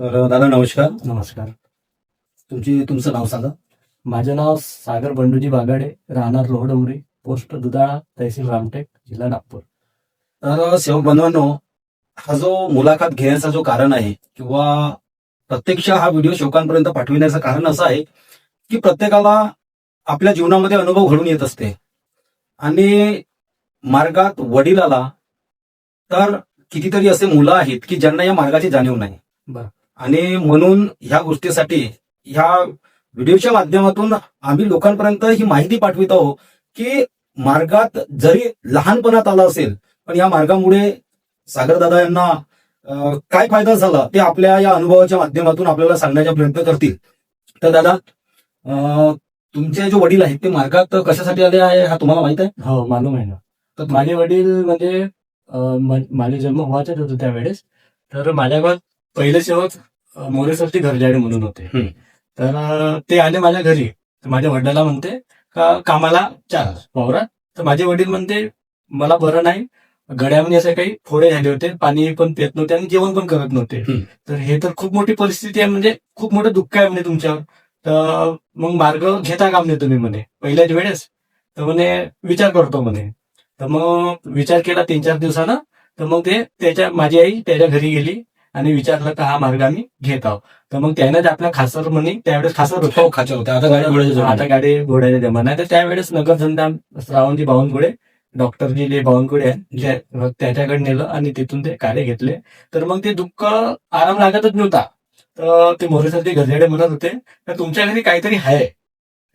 तर दादा नमस्कार. नमस्कार. तुमची तुमचं नाव सांगा. माझं नाव सागर बंडूजी बागाडे राहणार लोहडोंगरी पोस्ट दुधाळा तहसील रामटेक जिल्हा नागपूर. तर सेवक बांधवांनो हा जो मुलाखत घेण्याचा जो कारण आहे किंवा प्रत्यक्ष हा व्हिडिओ शोकांपर्यंत पाठविण्याचं कारण असं आहे की प्रत्येकाला आपल्या जीवनामध्ये अनुभव घडून येत असते. आणि मार्गात वडील आला तर कितीतरी असे मुलं आहेत की ज्यांना या मार्गाची जाणीव नाही. बरं. आणि म्हणून ह्या गोष्टीसाठी ह्या व्हिडिओच्या माध्यमातून आम्ही लोकांपर्यंत ही माहिती पाठवित आहोत की मार्गात जरी लहानपणात आला असेल पण या मार्गामुळे सागरदादा यांना काय फायदा झाला ते आपल्या या अनुभवाच्या माध्यमातून आपल्याला सांगण्याचा प्रयत्न करतील. तर दादा तुमचे जे वडील आहेत ते मार्गात कशासाठी आले आहे हा तुम्हाला माहीत आहे? हो मालूम आहे ना. तर माझे वडील म्हणजे माझे जन्म व्हायचाच होतो त्यावेळेस. तर माझ्या गावात पहिले अं, मोरेसरची घरजाडे म्हणून होते. हम्म. तर ते आले माझ्या घरी. तर माझ्या वडिलाला म्हणते का कामाला चार वावरात. तर माझे वडील म्हणते मला बरं नाही. गड्यामध्ये असे काही फोडे झाले होते. पाणी पण पित नव्हते आणि जेवण पण करत नव्हते. हम्म. तर हे तर खूप मोठी परिस्थिती आहे. म्हणजे खूप मोठं दुःख आहे म्हणजे तुमच्यावर. तर मग मार्ग घेता काम नाही तुम्ही म्हणे. पहिल्याच वेळेस. तर म्हणे विचार करतो म्हणे. तर मग विचार केला तीन चार दिवसानं. तर मग ते त्याच्या माझी आई त्याच्या घरी गेली. आणि विचारलं का हा मार्ग आम्ही घेत आहोत. तर मग त्यानं आपल्या खासर म्हणे त्यावेळेस खासर होतो. हो खाच्या होत्या आता गाड्या घोड्याच्या आता. गाडी घोड्याच्या जमाना तर त्यावेळेस नगरधंदा श्रावणजी बावनकुळे डॉक्टरजी जे बावनकुळे आहेत त्या- त्याच्याकडे नेलं आणि तिथून ते कार्य घेतले. तर मग ते दुःख आराम लागतच नव्हता. तर ते मोरेसाठी घरजेडे म्हणत होते तर तुमच्या घरी काहीतरी आहे.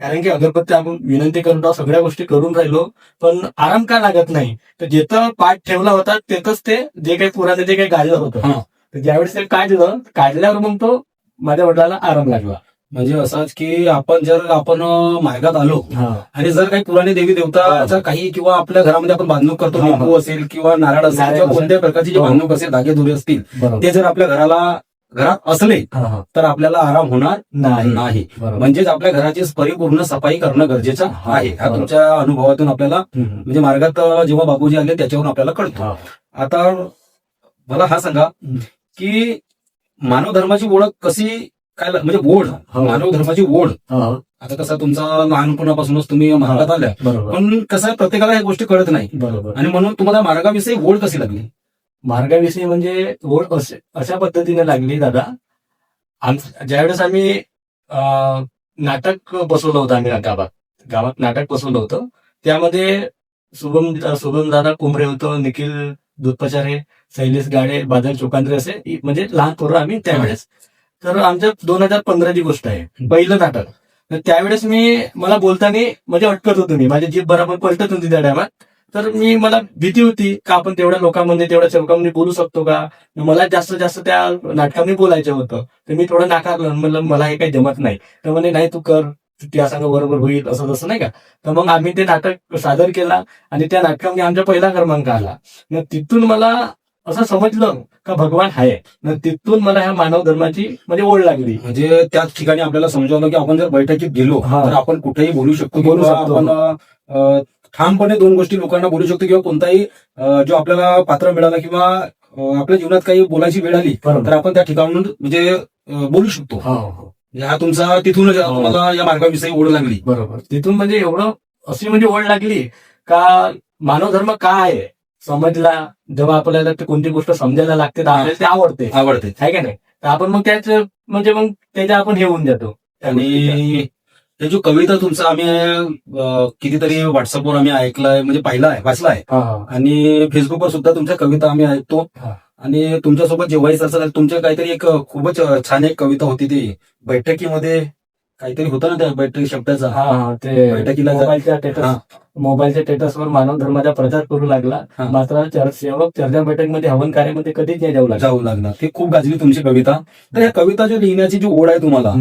कारण की अगरबत्ती आपण विनंती करत आहोत सगळ्या गोष्टी करून राहिलो पण आराम का लागत नाही? तर जिथं पाठ ठेवला होता तिथंच ते जे काही पुराने जे काही गाजलं होतं. हा. तर ज्यावेळेस ते काढलं काढल्यावर मग तो माझ्या वडिलाला आराम लागला म्हणजे असंच की आपण जर आपण मार्गात आलो आणि जर काही पुराणे देवी देवताचा काही किंवा आपल्या घरामध्ये आपण बांधणूक करतो. लिंबू असेल किंवा नारळ असेल किंवा. कोणत्याही प्रकारची जी हो. बांधणूक असेल धागे असेल बरोबर ते जर आपल्या घराला घरात असले. तर आपल्याला आराम होणार नाही म्हणजेच आपल्या घराची परिपूर्ण सफाई करणं गरजेचं आहे हा. तुमच्या अनुभवातून आपल्याला. म्हणजे मार्गात जेव्हा बाबूजी आले त्याच्यावरून आपल्याला कळतो. आता मला हा सांगा. की मानव धर्माची ओळख कशी काय म्हणजे ओढ हो. मानव धर्माची ओढ आता कसं तुमचा लहानपणापासूनच तुम्ही मार्गात आल्या. बरोबर. पण कसं आहे, प्रत्येकाला ह्या गोष्टी कळत नाही. बरोबर. आणि म्हणून तुम्हाला मार्गाविषयी ओढ कशी लागली? मार्गाविषयी म्हणजे ओढ अशा पद्धतीने लागली दादा. ज्यावेळेस आम्ही नाटक बसवलं होतं आम्ही गावात गावात नाटक बसवलं होतं. त्यामध्ये शुभम शुभम दादा कुंभरे होतं निखिल दुधपचारे शैलेश गाडे बादल चोकांद्रे असे म्हणजे लहान पोरं आम्ही त्यावेळेस. तर आमच्या दोन हजार पंधराची गोष्ट आहे. पहिलं नाटक. तर त्यावेळेस मी मला बोलताना म्हणजे अटकत होतो मी. माझी जीभ बरोबर पलटत होती त्या टायमात. तर मी मला भीती होती का आपण तेवढ्या लोकांमध्ये तेवढ्या चौकामध्ये बोलू शकतो का? मला जास्त जास्त त्या नाटकामध्ये बोलायचं होतं. तर मी थोडं नाकारलं म्हणलं मला हे काही जमत नाही. तर म्हणे नाही तू कर. त्या सांग बरोबर होईल असं तसं नाही का? तर मग आम्ही ते नाटक सादर केला आणि त्या नाटकामध्ये आमचा पहिला क्रमांक आला. मग तिथून मला असं समजलं का भगवान आहे. तिथून मला ह्या मानव धर्माची म्हणजे ओढ लागली. म्हणजे त्याच ठिकाणी आपल्याला समजावलं की आपण जर बैठकीत गेलो हा. तर आपण कुठेही बोलू शकतो बोलू शकतो. आपण ठामपणे दोन गोष्टी लोकांना बोलू शकतो किंवा कोणताही जो आपल्याला पात्र मिळाला किंवा आपल्या जीवनात काही बोलायची वेळ आली तर आपण त्या ठिकाणून म्हणजे बोलू शकतो. हो तुमचा तिथूनच हो. तुम्हाला या मार्गाविषयी ओढ लागली बरोबर तिथून म्हणजे एवढं अशी म्हणजे ओढ लागली का मानव धर्म काय आहे समजला जेव्हा आपल्याला ते कोणती गोष्ट समजायला लागते तर आपल्याला ते आवडते आवडते आहे का नाही तर आपण मग त्याच म्हणजे मग त्याच्या आपण हे होऊन जातो त्या. आणि हे जो कविता तुमचा आम्ही अं, कितीतरी व्हॉट्सअपवर आम्ही ऐकलाय म्हणजे पाहिलाय वाचलाय हा. आणि फेसबुकवर सुद्धा तुमच्या कविता आम्ही ऐकतो हा. आणि तुमच्यासोबत चर्चा झाली तुमच्या काहीतरी एक खूपच छान एक कविता होती ती. बैठकीमध्ये काहीतरी होतं ना त्या बैठक शब्दाचा? हा हा ते बैठकीला मोबाईलच्या. स्टेटस मोबाईलच्या स्टेटसवर मानव धर्माचा प्रचार करू लागला. मात्र सेवक चर्चा बैठकमध्ये हवन कार्यामध्ये कधीच नाही जाऊ लागला. जाऊ लागला ती खूप गाजली तुमची कविता. तर ह्या कविता जी लिहिण्याची जी ओढ आहे तुम्हाला.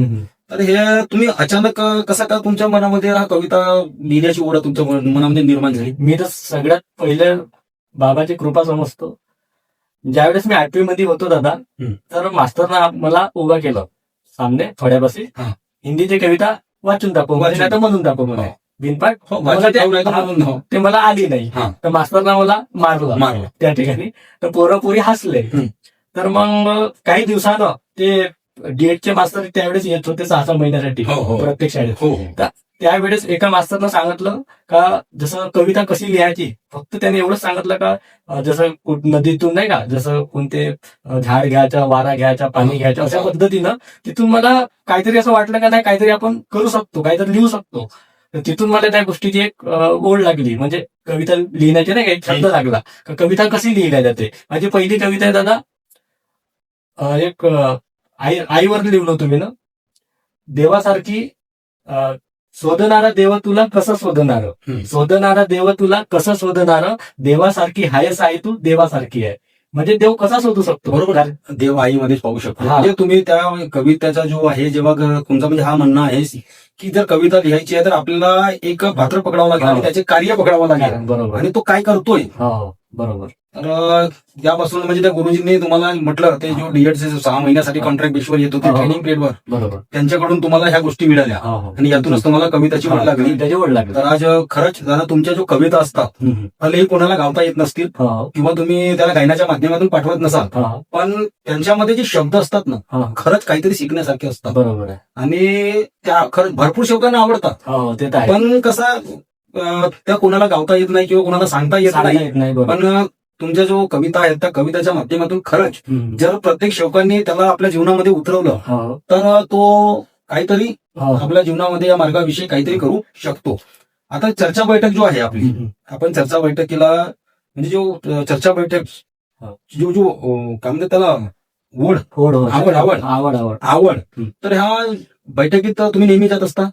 तर हे तुम्ही अचानक कसा का तुमच्या मनामध्ये हा कविता लिहिण्याची ओढ तुमच्या मनामध्ये निर्माण झाली? मी तर सगळ्यात पहिले बाबाची कृपा समजतो. ज्यावेळेस मी आठवी मध्ये होतो दादा हम्म. तर मास्तरनं मला उभा केलं सामने थोड्यापाशी हा. हिंदीची कविता वाचून दाखव म्हणजे वाचून. तर म्हणून दाखव म्हणे हो. बिनपाट हो, मला ते- म्हणून हो. ते मला आली नाही हा. तर मास्तरनं मला मारलं मारलं त्या ठिकाणी तर पोरं पोरी हसले हम्म. तर मग काही दिवसानं ते डीएडचे मास्तर त्यावेळेस येत होते सहा सहा महिन्यासाठी हो, हो. प्रत्येक शाळेत हो हो त्यावेळेस एका मास्तरनं सांगितलं का जसं कविता कशी लिहायची फक्त त्याने एवढंच सांगितलं का जसं नदीतून नाही का जसं कोणते झाड घ्यायचं वारा घ्यायचा पाणी घ्यायचं अशा पद्धतीनं तिथून मला काहीतरी असं वाटलं का नाही काहीतरी आपण करू शकतो काहीतरी लिहू शकतो. तिथून मला त्या गोष्टीची एक ओढ लागली. म्हणजे कविता लिहिण्याची नाही का एक छंद लागला. का कविता कशी लिहिल्या जाते? माझी पहिली कविता आहे दादा एक आई आईवर लिहिलं मी ना. देवासारखी शोधणारा देव तुला कसं शोधणार. शोधणारा देव तुला कसं शोधणार? देवासारखी हायस आहे तू देवासारखी आहे. म्हणजे देव कसा शोधू शकतो? बरोबर. देव आईमध्येच पाहू शकतो. म्हणजे तुम्ही त्या कवितेचा जो आहे जेव्हा तुमचा म्हणजे हा म्हणणं आहे की जर कविता लिहायची आहे तर आपल्याला एक पात्र पकडावं लागेल. त्याचे कार्य पकडावं लागेल. बरोबर. आणि तो काय करतोय? हो बरोबर. तर त्यापासून म्हणजे त्या गुरुजींनी तुम्हाला म्हटलं ते जो डीएडचे सहा महिन्यासाठी कॉन्ट्रॅक्ट बेसवर येत होते. ट्रेनिंग पिरियडवर बरोबर. त्यांच्याकडून तुम्हाला ह्या गोष्टी मिळाल्या. आणि यातूनच तुम्हाला कविताची ओढ लागली. त्याची ओढ लागली. तर आज खरंच जरा तुमच्या जो कविता असतात. भलेही कोणाला गावता येत नसतील किंवा तुम्ही त्याला गायनाच्या माध्यमातून पाठवत नसाल पण त्यांच्यामध्ये जे शब्द असतात ना. खरंच काहीतरी शिकण्यासारखे असतात. बरोबर आणि त्या खरंच भरपूर शब्दांना आवडतात. हो पण कसं त्या कोणाला गावता येत नाही किंवा कोणाला सांगता येत नाही पण तुमच्या जो कविता आहेत त्या कविताच्या माध्यमातून खरंच. जर प्रत्येक शौकांनी त्याला आपल्या जीवनामध्ये उतरवलं तर तो काहीतरी. आपल्या जीवनामध्ये या मार्गाविषयी काहीतरी करू शकतो आता चर्चा बैठक जो आहे आपली. आपण चर्चा बैठकीला म्हणजे जो चर्चा बैठक. जो जो काय म्हणतात त्याला ओढ. आवड, आवड. आवड आवड आवड. तर ह्या बैठकीत तुम्ही नेहमी जात असता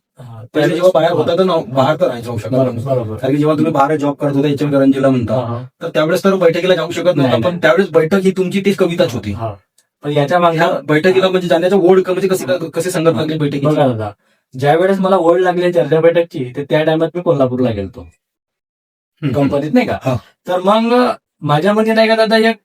पहिले जेव्हा बाहेर होता तर बाहेर तर नाही जाऊ शकत कारण की जेव्हा तुम्ही बाहेर जॉब करत होता इचलकरंजीला म्हणता. तर त्यावेळेस तर बैठकीला जाऊ शकत नाही, नव्हता पण. त्यावेळेस बैठक ही तुमची तीच कविताच होती. पण याच्या मागे ह्या बैठकीला म्हणजे जाण्याचं ओढ म्हणजे कशी कशी संगत लागली दादा ज्या वेळेस मला ओढ लागली चर्चा बैठकची तर त्या टायमात मी कोल्हापूरला गेलतो. कंपनीत नाही. का तर मग माझ्यामध्ये नाही का दादा एक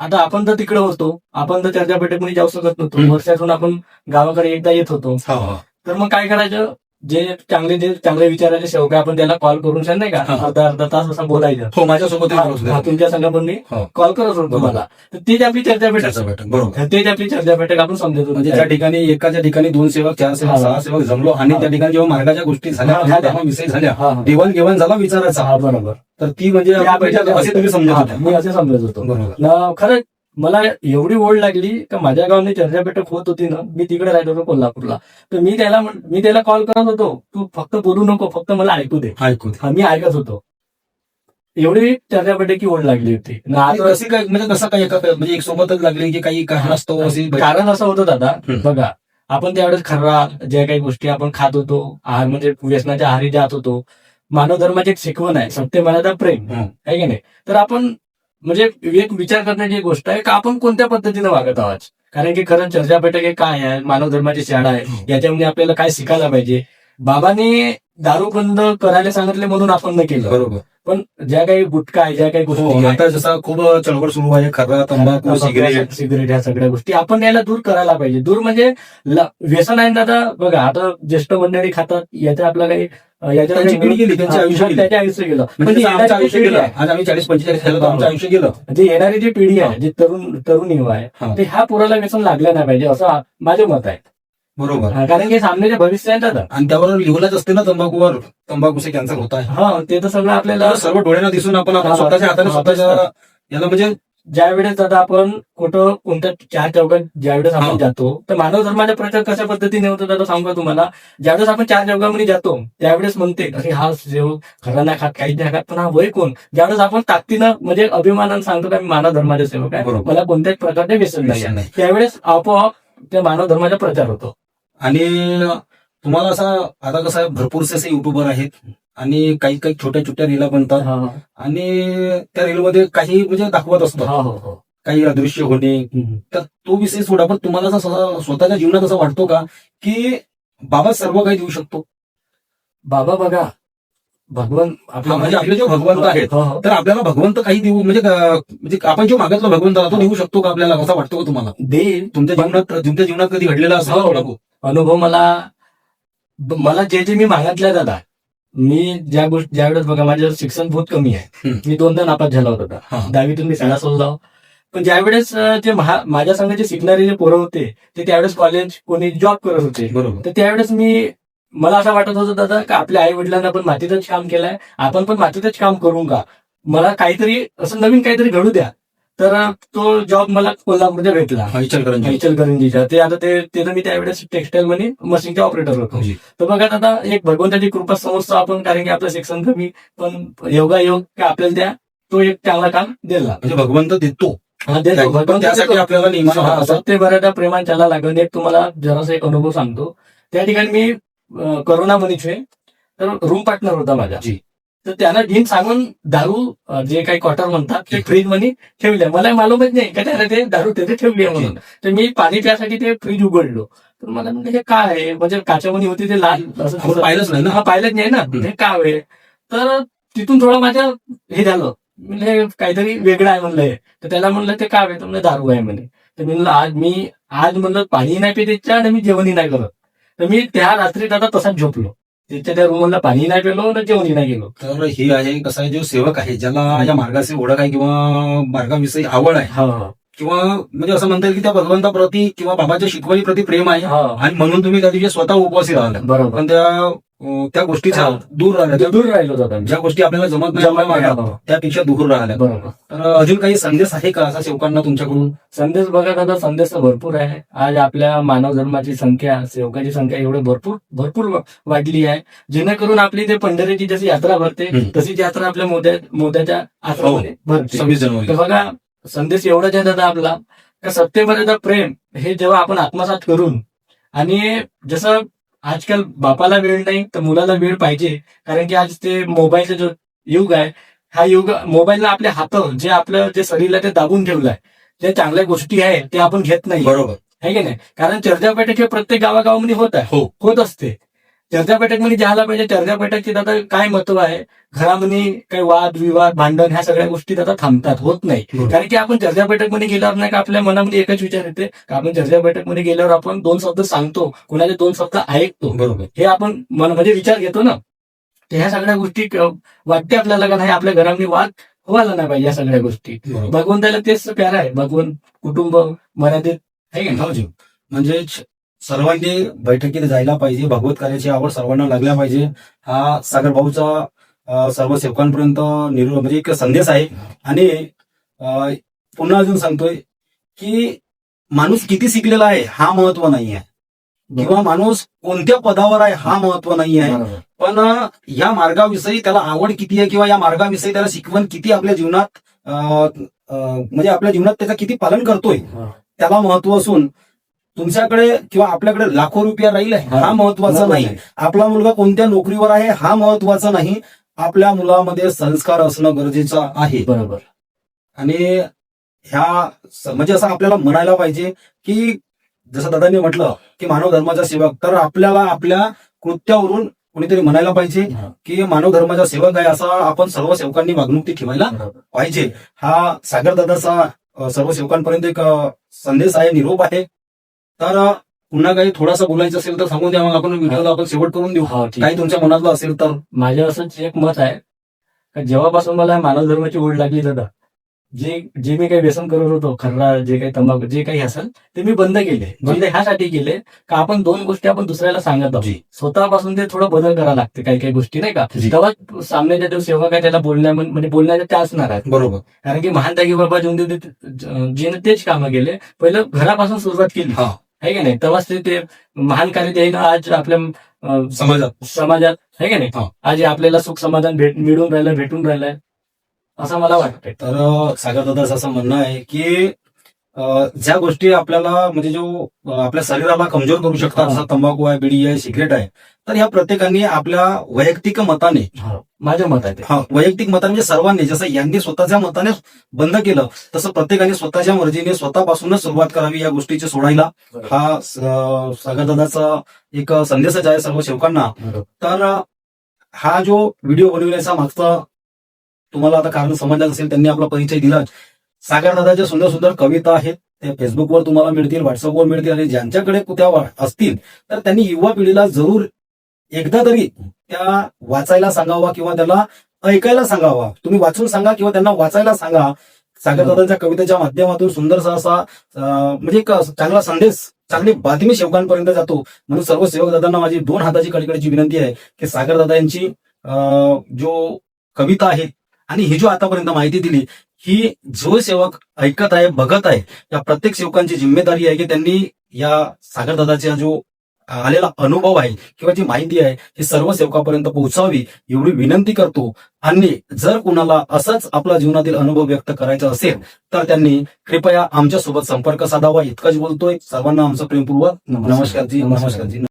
आता आपण तर तिकडे होतो आपण तर चर्चा बैठकमध्ये जाऊ शकत नव्हतो. वर्षातून आपण गावाकडे एकदा येत होतो हा, हा. तर मग काय करायचं जे चांगले जे चांगले विचारायचे शेवक आपण त्याला कॉल करून सांग नाही का हा. अर्धा अर्धा तास असं बोलायचं हो माझ्यासोबत हा, तुमच्या संघ पण मी हो. कॉल करत होतो. मला तर तीच आपली चर्चा बैठक बैठक बरोबर तेच आपली चर्चा बैठक आपण समजत म्हणजे होतो ठिकाणी एकाच्या ठिकाणी दोन सेवक चार सेवक हा. सहा सेवक जमलो आणि हा. त्या ठिकाणी जेव्हा मार्गाच्या गोष्टी झाल्या हा. विषय झाल्या हा, हा. देवाण घेवाण झाला विचारायचा हा बरोबर तर ती म्हणजे असे तुम्ही समजत हा, मी असे समजत होतो बरोबर खरंच मला एवढी ओढ लागली का माझ्या गावाने चर्चा बैठक होत होती ना मी तिकडे राहत होतो कोल्हापूरला तर मी त्याला मी त्याला कॉल करत होतो तू फक्त बोलू नको फक्त मला ऐकू दे ऐकू दे. हा, मी ऐकत होतो एवढी चर्चा बैठकी ओढ लागली होती कशी काय म्हणजे कसं काय एका म्हणजे एक सोबतच लागली की काही अशी बैठक? कारण असं होतं दादा. बघा आपण त्यावेळेस खर्रा ज्या काही गोष्टी आपण खात होतो आहार म्हणजे व्यसनाच्या आहारी जात होतो मानव धर्माची एक शिकवण आहे सत्य मनाचा प्रेम. आहे की नाही तर आपण म्हणजे एक विचार करण्याची एक गोष्ट आहे का आपण कोणत्या पद्धतीने वागत आहोत? कारण की खरं चर्चा बैठक हे काय आहे? मानव धर्माची शाळा आहे. हं. याच्यामध्ये आपल्याला काय शिकायला पाहिजे? बाबांनी दारू बंद करायला सांगितले म्हणून आपण न केलं. बरोबर. पण ज्या काही गुटखा आहे ज्या काही हो गोष्टी आहेत, आता जसा खूप चळवळ सुरू आहे खरा तंबाखू सिगरेट. सिगरेट ह्या सगळ्या गोष्टी आपण याला दूर करायला पाहिजे. दूर म्हणजे ल- व्यसन आहे ना आता बघा आता ज्येष्ठ मंडळी खातात याच्या आपला काही अं, याच्या त्यांची पिढी गेली, त्यांचे आयुष्य गेलं. त्याचे आयुष्य गेलं. पण जी जसं आमचं येणारी जी आयुष्य पिढी गेलं. आहे आज आम्ही चाळीस पंचेचाळीस झालं तर आमचं आयुष्य गेलं. जी येणारी जी पिढी आहे जी तरुण तरुण युवा आहे. ते ह्या पोराला व्यसन लागलं नाही पाहिजे असं आ- माझं मत आहे. बरोबर. हा, कारण की सामन्याचे भविष्य आहे. दादा आणि त्यावर लिहूनच असते ना तंबाखूवर. तंबाखूचे कॅन्सर होत आहे. हा ते तर सगळं आपल्याला तर सर्व डोळ्यांना दिसून आपण आपण हा, स्वतःच्या हाताने स्वतःच्या याला म्हणजे ज्या वेळेस आता आपण कुठं कोणत्या चार चौकात ज्यावेळेस हा. आपण जातो तर मानव धर्माचा प्रचार कशा पद्धतीने होतो दादा सांगू का तुम्हाला? ज्यावेळेस आपण चार चौकामध्ये जातो त्यावेळेस म्हणते अरे हा जेव खरा नाही खात काहीच नाही खात पण हा वय कोण? ज्यावेळेस आपण ताकदीनं म्हणजे अभिमानानं सांगतो का मी मानव धर्माचा सेवक आहे. बरोबर. मला कोणत्याच प्रकारचे व्यसन नाही व्यसन आहे. नाही. त्यावेळेस आपोआप त्या मानव धर्माचा प्रचार होतो. आणि तुम्हाला असा आता कसं आहे भरपूरसे असे युट्यूबर आहेत आणि काही काही छोट्या छोट्या रीला बनतात. हा, आणि त्या रीलमध्ये काही म्हणजे दाखवत असतात. हा, हो. काही अदृश्य होणे. तर तो विषय सोडा. पण तुम्हाला स्वतःच्या जीवनात असं वाटतो का की बाबा सर्व काही देऊ शकतो? बाबा बघा भगवान हा, म्हणजे आपले जे भगवंत आहेत हो, हो. तर आपल्याला भगवंत काही देऊ म्हणजे म्हणजे आपण जो मागितला भगवंताला तो देऊ शकतो का आपल्याला? असं वाटतो का तुम्हाला? देईल. तुमच्या जीवनात तुमच्या जीवनात कधी घडलेला असेल हो. अनुभव मला मला जे जे मी मागितलं दादा मी ज्या गोष्टी ज्यावेळेस बघा माझं शिक्षण बहुत कमी आहे. मी दोनदा नापास झाला होता. दहावीतून मी शाळा सोडलो पण ज्यावेळेस जे माझ्या संघ जे शिकणारे जे पोरं होते ते त्यावेळेस कॉलेज कोणी जॉब करत होते. बरोबर. तर त्यावेळेस मी मला असं वाटत होतं दादा का आपल्या आई वडिलांना पण मातीतच काम केलंय? आपण पण मातीतच काम करू का? मला काहीतरी असं नवीन काहीतरी घडू द्या. तर तो जॉब मला कोल्हापूरच्या भेटला. इचलकरंजी इचलकरंजीच्या ते आता ते मी त्यावेळेस टेक्सटाईल मध्ये मशीनचे ऑपरेटर होतो. तर बघा आता एक भगवंताची कृपा समजतो आपण कारण की आपलं शिक्षण कमी पण योगा योग का आपल्याला त्या तो एक चांगला काम दिला. म्हणजे भगवंत देतो. त्यासाठी. आपल्याला. सत्य बऱ्याचदा प्रेमान त्याला लागून एक तुम्हाला जरासा एक अनुभव सांगतो. त्या ठिकाणी मी करोना मनीचे तर रूम पार्टनर होता माझा. जी. तर त्यांना घेऊन सांगून दारू जे काही क्वार्टर म्हणतात ते फ्रीजमध्ये ठेवले मला मालूमच नाही का त्याला ते दारू तिथे ठेवली आहे म्हणून. तर मी पाणी प्यासाठी ते फ्रीज उघडलो. तर मला म्हणलं हे काय आहे? म्हणजे काच्यामध्ये होती ते लाल असं पाहिलंच नाही ना. हा पाहिलंच नाही ना. हे काय आहे? तर तिथून थोडं माझं हे झालं. म्हणलं हे काहीतरी वेगळं आहे म्हणलं हे. तर त्याला म्हणलं ते काय आहे? तर म्हणलं दारू आहे म्हणे. तर मी म्हणलं आज मी आज म्हणलं पाणी नाही पित आणि मी जेवणही नाही करत. तर मी त्या रात्री दादा तसाच झोपलो. त्याच्या त्या रूमला पाणी नाही पिलो आणि जेवणही नाही गेलो तर ही आहे कसं आहे जो सेवक आहे ज्याला या मार्गाशी ओळख आहे किंवा मार्गाविषयी आवड आहे हा. किंवा म्हणजे असं म्हणता येईल की त्या भगवंताप्रती किंवा बाबाच्या शिकवणीप्रती प्रेम आहे हा. आणि म्हणून तुम्ही त्या दिवशी स्वतः उपवासी राहिला बरोबर. पण त्या त्या गोष्टीचा हा. दूर राहिल्या दूर राहिलो मी. ज्या गोष्टी आपल्याला जमत नाही हो. त्यापेक्षा दूर राहिल्या बरोबर. तर अजून काही संदेश आहे का असा सेवकांना तुमच्याकडून? संदेश बघा दादा संदेश तर भरपूर आहे. आज आपल्या मानव धर्माची संख्या सेवकाची संख्या एवढी भरपूर भरपूर वाढली आहे. जेणेकरून आपली ते पंढरीची जशी यात्रा भरते. तशीच यात्रा आपल्या मोद्या मोद्याच्या भरते. सव्वीस जानेवारी. तर बघा संदेश एवढाच आहे दादा आपला का सत्तेमध्ये प्रेम हे जेव्हा आपण आत्मसात करून आणि जसं आजकाल बापाला वेळ नाही तर मुलाला वेळ पाहिजे. कारण की आज ते मोबाईलचा जो युग आहे हा युग मोबाईलला आपले हात जे आपलं जे शरीराला ते दाबून ठेवलंय जे चांगल्या गोष्टी आहे ते आपण घेत नाही. बरोबर. आहे की नाही? कारण चर्चा बैठक हे प्रत्येक गावागावामध्ये होत आहे. हो. होत असते. चर्चा बैठकमध्ये जायला पाहिजे चर्चा बैठकची दादा काय महत्त्व आहे? घरामध्ये काही वाद विवाद भांडण ह्या सगळ्या गोष्टी दादा थांबतात होत नाही. बरोबर. कारण की आपण चर्चा बैठकमध्ये गेल्यावर नाही का आपल्या मनामध्ये एकच विचार येते का आपण चर्चा बैठकमध्ये गेल्यावर आपण दोन शब्द सांगतो कुणाचे दोन शब्द ऐकतो. बरोबर. हे आपण मन म्हणजे विचार घेतो ना. तर ह्या सगळ्या गोष्टी वाटते आपल्याला का नाही? आपल्या घरामध्ये वाद व्हायला नाही पाहिजे या सगळ्या गोष्टी. भगवंताला तेच प्यार आहे. भगवंत कुटुंब मर्यादित आहे का? हो. म्हणजे सर्वांनी बैठकीत जायला पाहिजे भगवत कार्याची आवड सर्वांना लागल्या पाहिजे. हा सागर भाऊचा सर्व सेवकांपर्यंत निरो म्हणजे एक संदेश आहे. आणि पुन्हा अजून सांगतोय की माणूस किती शिकलेला आहे हा महत्त्व नाही आहे किंवा माणूस कोणत्या पदावर आहे हा महत्त्व नाही आहे. पण या मार्गाविषयी त्याला आवड किती आहे किंवा या मार्गाविषयी त्याला शिकवण किती आपल्या जीवनात म्हणजे आपल्या जीवनात त्याचं किती पालन करतोय. त्याला महत्त्व असून तुमच्याकडे किंवा आपल्याकडे लाखो रुपया राहील हा महत्त्वाचा नाही. आपला मुलगा कोणत्या नोकरीवर आहे हा महत्त्वाचा नाही. आपल्या मुलामध्ये संस्कार असणं गरजेचं आहे. बरोबर. आणि ह्या म्हणजे असं आपल्याला म्हणायला पाहिजे की जसं दादांनी म्हटलं की मानव धर्माचा सेवक तर आपल्याला आपल्या कृत्यावरून कोणीतरी म्हणायला पाहिजे. की मानव धर्माचा सेवक आहे असा आपण सर्व सेवकांनी वागणूक ती ठेवायला. पाहिजे. हा सागर दादाचा अ, सर्व सेवकांपर्यंत एक संदेश आहे निरोप आहे. तर पुन्हा काही थोडासा बोलायचं असेल तर सांगून द्या मग आपण व्हिडिओला आपण शेवट करून देऊ. हा ठीक. काही तुमच्या मनातलं असेल तर. माझं असंच एक मत आहे का जेव्हापासून मला मानव धर्माची ओढ लागली दादा जे जे मी काही व्यसन करत होतो खर्रा जे काही तंबाखू जे काही असेल ते मी बंद केले. बंद ह्यासाठी केले का आपण दोन गोष्टी आपण दुसऱ्याला सांगत आहोत. जी. स्वतःपासून ते थोडं बदल करावं लागते काही काही गोष्टी नाही का? जी. तेव्हा सामन्याच्या जो सेवक आहे त्याला बोलण्या म्हणजे बोलण्याचे ते असणार आहेत. बरोबर. कारण की महान त्यागी बाबा जोंदे जेने तेच कामं केले. पहिलं घरापासून सुरुवात केली. हा. आहे की नाही? तेव्हाच ते- ते महान कार्य ते आज आपल्या समाजात. समाजात आहे का नाही? हा. आज हे आपल्याला सुख समाधान भेट मिळून राहिलं भेटून राहिलंय असं मला वाटतंय. तर सागर दादाचं असं म्हणणं आहे की ज्या गोष्टी आपल्याला म्हणजे जो आपल्या शरीराला कमजोर करू शकतात. जसं तंबाखू आहे बिडी आहे सिगरेट आहे तर ह्या प्रत्येकाने आपल्या वैयक्तिक मताने माझं मत आहे हा. वैयक्तिक मताने म्हणजे सर्वांनी जसं यांनी स्वतःच्या मताने बंद केलं तसं प्रत्येकाने स्वतःच्या मर्जीने स्वतःपासूनच सुरुवात करावी या गोष्टीची सोडायला. हा सागरदादाचा एक संदेशच आहे सर्व सेवकांना. बरोबर. तर हा जो व्हिडिओ बनवण्याचा मागचा तुम्हाला आता कारण समजलं असेल त्यांनी आपला परिचय दिला सागरदादाच्या सुंदर सुंदर कविता आहेत. त्या फेसबुकवर तुम्हाला मिळतील व्हॉट्सअपवर मिळतील आणि ज्यांच्याकडे त्या असतील तर त्यांनी युवा पिढीला जरूर एकदा तरी त्या वाचायला सांगावा किंवा त्याला ऐकायला सांगावा. तुम्ही वाचून सांगा किंवा त्यांना वाचायला सांगा. सागरदादांच्या कवितेच्या माध्यमातून सुंदरसा असा म्हणजे एक चांगला संदेश चांगली बातमी सेवकांपर्यंत जातो. म्हणून सर्व सेवक दादांना माझी दोन हाताची कळकळीची विनंती आहे की सागरदादा यांची जो कविता आहे आणि ही जो आतापर्यंत माहिती दिली ही जो सेवक ऐकत आहे बघत आहे या प्रत्येक सेवकांची जिम्मेदारी आहे की त्यांनी या सागरदादाचा जो आलेला अनुभव आहे किंवा जी माहिती आहे ही सर्व सेवकापर्यंत पोहोचावी एवढी विनंती करतो. आणि जर कुणाला असाच आपला जीवनातील अनुभव व्यक्त करायचा असेल तर त्यांनी कृपया आमच्यासोबत संपर्क साधावा. इतकंच बोलतोय. सर्वांना आमचं प्रेमपूर्वक नमस्कार. जी नमस्कार जी.